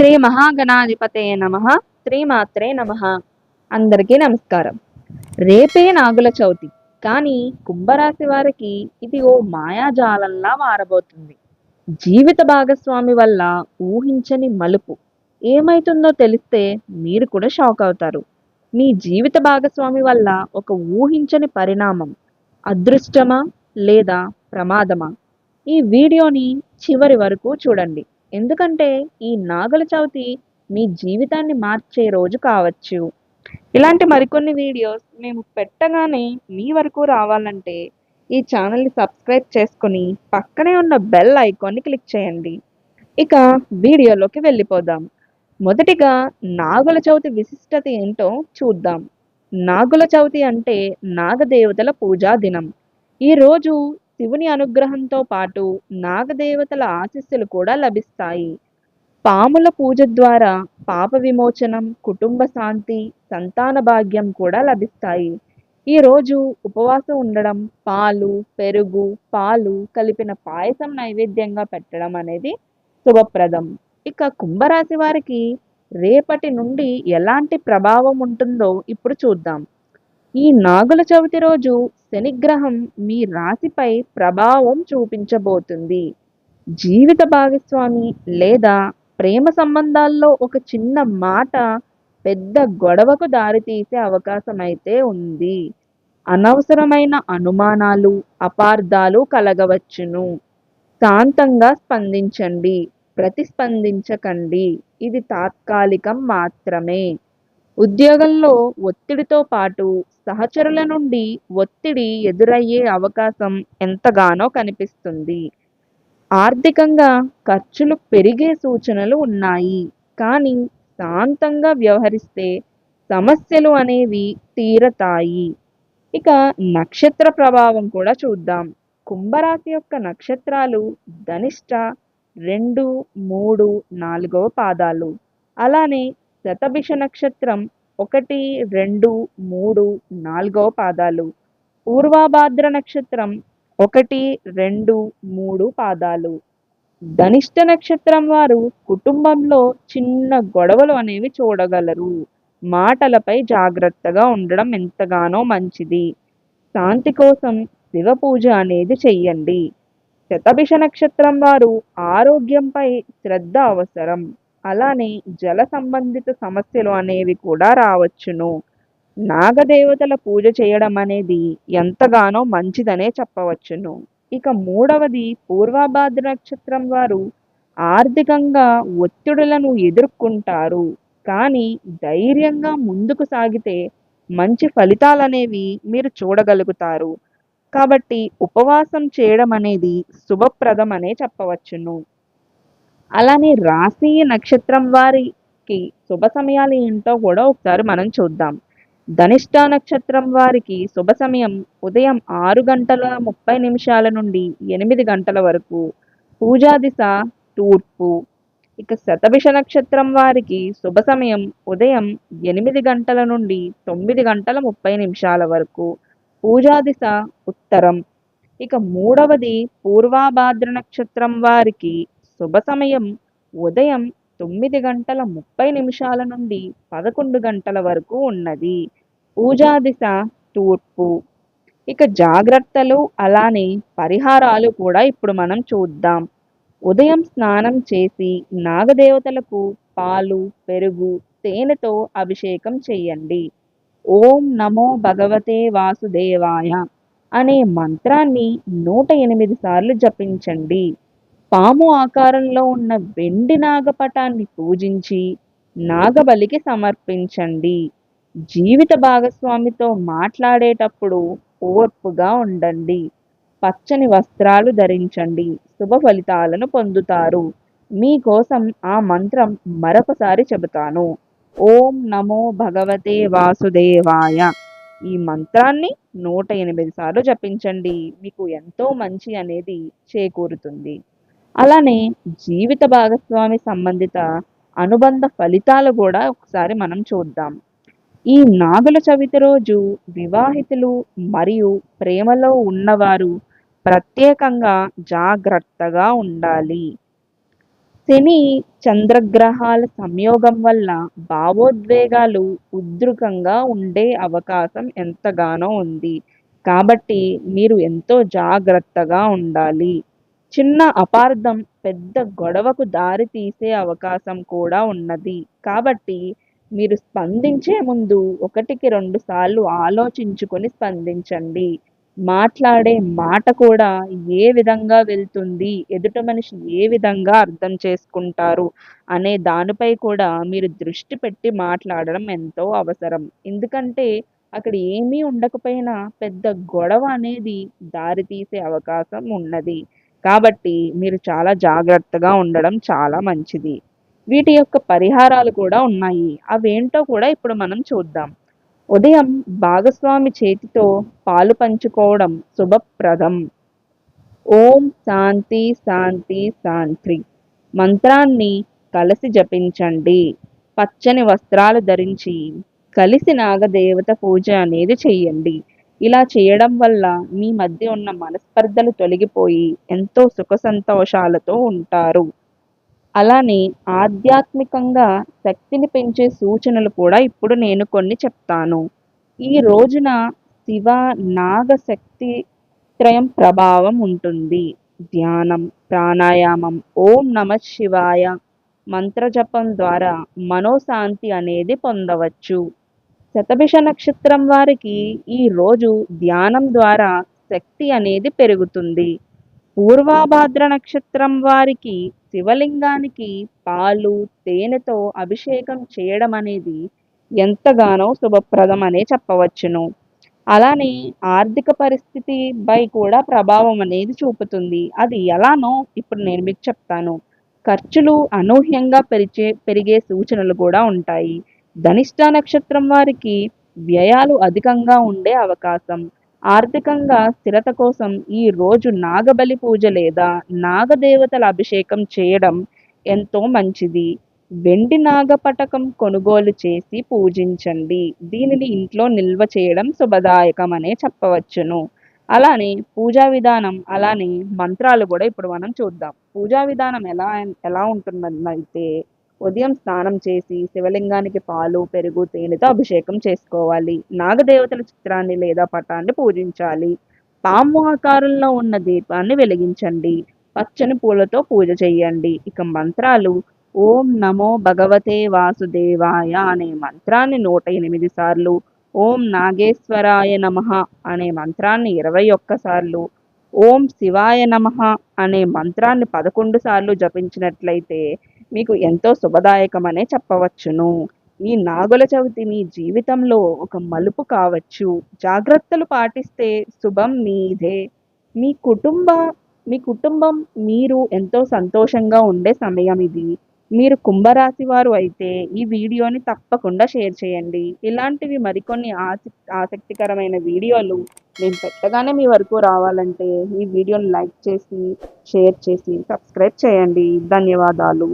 శ్రీ మహాగణాధిపతే నమ. శ్రీమాత్రే నమ. అందరికీ నమస్కారం. రేపే నాగుల చవితి. కానీ కుంభరాశి వారికి ఇది ఓ మాయాజాలంలా మారబోతుంది. జీవిత భాగస్వామి వల్ల ఊహించని మలుపు. ఏమైతుందో తెలిస్తే మీరు కూడా షాక్ అవుతారు. మీ జీవిత భాగస్వామి వల్ల ఒక ఊహించని పరిణామం. అదృష్టమా లేదా ప్రమాదమా? ఈ వీడియోని చివరి వరకు చూడండి. ఎందుకంటే ఈ నాగుల చవితి మీ జీవితాన్ని మార్చే రోజు కావచ్చు. ఇలాంటి మరికొన్ని వీడియోస్ మేము పెట్టగానే మీ వరకు రావాలంటే ఈ ఛానల్ని సబ్స్క్రైబ్ చేసుకొని పక్కనే ఉన్న బెల్ ఐకాన్ని క్లిక్ చేయండి. ఇక వీడియోలోకి వెళ్ళిపోదాం. మొదటిగా నాగుల చవితి విశిష్టత ఏంటో చూద్దాం. నాగుల చవితి అంటే నాగదేవతల పూజా దినం. ఈ రోజు శివుని అనుగ్రహంతో పాటు నాగదేవతల ఆశీస్సులు కూడా లభిస్తాయి. పాముల పూజ ద్వారా పాప విమోచనం కుటుంబ శాంతి సంతాన భాగ్యం కూడా లభిస్తాయి. ఈ రోజు ఉపవాసం ఉండడం పాలు పెరుగు పాలు కలిపిన పాయసం నైవేద్యంగా పెట్టడం అనేది శుభప్రదం. ఇక కుంభరాశి వారికి రేపటి నుండి ఎలాంటి ప్రభావం ఉంటుందో ఇప్పుడు చూద్దాం. ఈ నాగుల చవితి రోజు శనిగ్రహం మీ రాశిపై ప్రభావం చూపించబోతుంది. జీవిత భాగస్వామి లేదా ప్రేమ సంబంధాల్లో ఒక చిన్న మాట పెద్ద గొడవకు దారితీసే అవకాశం అయితే ఉంది. అనవసరమైన అనుమానాలు అపార్థాలు కలగవచ్చును. శాంతంగా స్పందించండి ప్రతిస్పందించకండి. ఇది తాత్కాలికం మాత్రమే. ఉద్యోగంలో ఒత్తిడితో పాటు సహచరుల నుండి ఒత్తిడి ఎదురయ్యే అవకాశం ఎంతగానో కనిపిస్తుంది. ఆర్థికంగా ఖర్చులు పెరిగే సూచనలు ఉన్నాయి. కానీ శాంతంగా వ్యవహరిస్తే సమస్యలు అనేవి తీరతాయి. ఇక నక్షత్ర ప్రభావం కూడా చూద్దాం. కుంభరాశి యొక్క నక్షత్రాలు ధనిష్ట రెండు మూడు నాలుగవ పాదాలు. అలానే శతభిష నక్షత్రం ఒకటి రెండు మూడు నాలుగవ పాదాలు. పూర్వాభాద్ర నక్షత్రం ఒకటి రెండు మూడు పాదాలు. ధనిష్ట నక్షత్రం వారు కుటుంబంలో చిన్న గొడవలు అనేవి చూడగలరు. మాటలపై జాగ్రత్తగా ఉండడం ఎంతగానో మంచిది. శాంతి కోసం శివ పూజ అనేది చెయ్యండి. శతభిష నక్షత్రం వారు ఆరోగ్యంపై శ్రద్ధ అవసరం. అలానే జల సంబంధిత సమస్యలు అనేవి కూడా రావచ్చును. నాగదేవతల పూజ చేయడం అనేది ఎంతగానో మంచిదనే చెప్పవచ్చును. ఇక మూడవది పూర్వభాద్ర నక్షత్రం వారు ఆర్థికంగా ఒత్తిడులను ఎదుర్కొంటారు. కానీ ధైర్యంగా ముందుకు సాగితే మంచి ఫలితాలు అనేవి మీరు చూడగలుగుతారు. కాబట్టి ఉపవాసం చేయడం అనేది శుభప్రదం అనే చెప్పవచ్చును. అలానే రాశి నక్షత్రం వారికి శుభ సమయాలు ఏంటో కూడా ఒకసారి మనం చూద్దాం. ధనిష్ట నక్షత్రం వారికి శుభ సమయం ఉదయం ఆరు గంటల ముప్పై నిమిషాల నుండి ఎనిమిది గంటల వరకు. పూజా దిశ తూర్పు. ఇక శతభిష నక్షత్రం వారికి శుభ సమయం ఉదయం ఎనిమిది గంటల నుండి తొమ్మిది గంటల ముప్పై నిమిషాల వరకు. పూజా దిశ ఉత్తరం. ఇక మూడవది పూర్వాభాద్ర నక్షత్రం వారికి శుభ సమయం. ఉదయం తొమ్మిది గంటల ముప్పై నిమిషాల నుండి పదకొండు గంటల వరకు ఉన్నది. పూజా దిశ తూర్పు. ఇక జాగ్రత్తలు అలానే పరిహారాలు కూడా ఇప్పుడు మనం చూద్దాం. ఉదయం స్నానం చేసి నాగదేవతలకు పాలు పెరుగు తేనెతో అభిషేకం చేయండి. ఓం నమో భగవతే వాసుదేవాయ అనే మంత్రాన్ని నూట ఎనిమిది సార్లు జపించండి. పాము ఆకారంలో ఉన్న వెండి నాగపటాన్ని పూజించి నాగబలికి సమర్పించండి. జీవిత భాగస్వామితో మాట్లాడేటప్పుడు ఓర్పుగా ఉండండి. పచ్చని వస్త్రాలు ధరించండి. శుభ ఫలితాలను పొందుతారు. మీకోసం ఆ మంత్రం మరొకసారి చెబుతాను. ఓం నమో భగవతే వాసుదేవాయ. ఈ మంత్రాన్ని నూట ఎనిమిది సార్లు జపించండి. మీకు ఎంతో మంచి అనేది చేకూరుతుంది. అలానే జీవిత భాగస్వామి సంబంధిత అనుబంధ ఫలితాలు కూడా ఒకసారి మనం చూద్దాం. ఈ నాగుల చవితి రోజు వివాహితులు మరియు ప్రేమలో ఉన్నవారు ప్రత్యేకంగా జాగ్రత్తగా ఉండాలి. శని చంద్రగ్రహాల సంయోగం వల్ల భావోద్వేగాలు ఉద్రుకంగా ఉండే అవకాశం ఎంతగానో ఉంది. కాబట్టి మీరు ఎంతో జాగ్రత్తగా ఉండాలి. చిన్న అపార్థం పెద్ద గొడవకు దారి తీసే అవకాశం కూడా ఉన్నది. కాబట్టి మీరు స్పందించే ముందు ఒకటికి రెండు సార్లు ఆలోచించుకొని స్పందించండి. మాట్లాడే మాట కూడా ఏ విధంగా వెళ్తుంది ఎదుట మనిషి ఏ విధంగా అర్థం చేసుకుంటారు అనే దానిపై కూడా మీరు దృష్టి పెట్టి మాట్లాడడం ఎంతో అవసరం. ఎందుకంటే అక్కడ ఏమీ ఉండకపోయినా పెద్ద గొడవ అనేది దారితీసే అవకాశం ఉన్నది. కాబట్టి మీరు చాలా జాగ్రత్తగా ఉండడం చాలా మంచిది. వీటి యొక్క పరిహారాలు కూడా ఉన్నాయి. అవేంటో కూడా ఇప్పుడు మనం చూద్దాం. ఉదయం భాగస్వామి చేతితో పాలు పంచుకోవడం శుభప్రదం. ఓం శాంతి శాంతి శాంతి. మంత్రాన్ని కలిసి జపించండి. పచ్చని వస్త్రాలు ధరించి కలిసి నాగదేవత పూజ అనేది చెయ్యండి ఇలా చేయడం వల్ల మీ మధ్య ఉన్న మనస్పర్ధలు తొలగిపోయి ఎంతో సుఖ సంతోషాలతో ఉంటారు. అలానే ఆధ్యాత్మికంగా శక్తిని పెంచే సూచనలు కూడా ఇప్పుడు నేను కొన్ని చెప్తాను. ఈ రోజున శివ నాగ శక్తి త్రయం ప్రభావం ఉంటుంది. ధ్యానం ప్రాణాయామం ఓం నమ శివాయ మంత్రజపం ద్వారా మనోశాంతి అనేది పొందవచ్చు. శతభిష నక్షత్రం వారికి ఈ రోజు ధ్యానం ద్వారా శక్తి అనేది పెరుగుతుంది. పూర్వాభాద్ర నక్షత్రం వారికి శివలింగానికి పాలు తేనెతో అభిషేకం చేయడం అనేది ఎంతగానో శుభప్రదం అనే చెప్పవచ్చును. అలానే ఆర్థిక పరిస్థితిపై కూడా ప్రభావం అనేది చూపుతుంది. అది ఎలానో ఇప్పుడు నేను మీకు చెప్తాను. ఖర్చులు అనూహ్యంగా పెరిచే పెరిగే సూచనలు కూడా ఉంటాయి. ధనిష్ట నక్షత్రం వారికి వ్యయాలు అధికంగా ఉండే అవకాశం. ఆర్థికంగా స్థిరత కోసం ఈ రోజు నాగబలి పూజ లేదా నాగదేవతల అభిషేకం చేయడం ఎంతో మంచిది. వెండి నాగపటకం కొనుగోలు చేసి పూజించండి. దీనిని ఇంట్లో నిల్వ చేయడం శుభదాయకం అనే చెప్పవచ్చును. అలానే పూజా విధానం అలానే మంత్రాలు కూడా ఇప్పుడు మనం చూద్దాం. పూజా విధానం ఎలా ఎలా ఉంటుందన్నైతే ఉదయం స్నానం చేసి శివలింగానికి పాలు పెరుగు తేనెతో అభిషేకం చేసుకోవాలి. నాగదేవతల చిత్రాన్ని లేదా పటాన్ని పూజించాలి. పాము ఆకారంలో ఉన్న దీపాన్ని వెలిగించండి. పచ్చని పూలతో పూజ చేయండి. ఇక మంత్రాలు ఓం నమో భగవతే వాసుదేవాయ అనే మంత్రాన్ని నూట ఎనిమిది సార్లు ఓం నాగేశ్వరాయ నమ అనే మంత్రాన్ని ఇరవై ఒక్కసార్లు ఓం శివాయ నమ అనే మంత్రాన్ని పదకొండు సార్లు జపించినట్లయితే మీకు ఎంతో శుభదాయకమనే చెప్పవచ్చును. ఈ నాగుల చవితి మీ జీవితంలో ఒక మలుపు కావచ్చు. జాగ్రత్తలు పాటిస్తే శుభం మీదే. మీ కుటుంబ మీ కుటుంబం మీరు ఎంతో సంతోషంగా ఉండే సమయం ఇది. మీరు కుంభరాశి వారు అయితే ఈ వీడియోని తప్పకుండా షేర్ చేయండి. ఇలాంటివి మరికొన్ని ఆసక్తి ఆసక్తికరమైన వీడియోలు నేను పెట్టగానే మీ వరకు రావాలంటే ఈ వీడియోని లైక్ చేసి షేర్ చేసి సబ్స్క్రైబ్ చేయండి. ధన్యవాదాలు.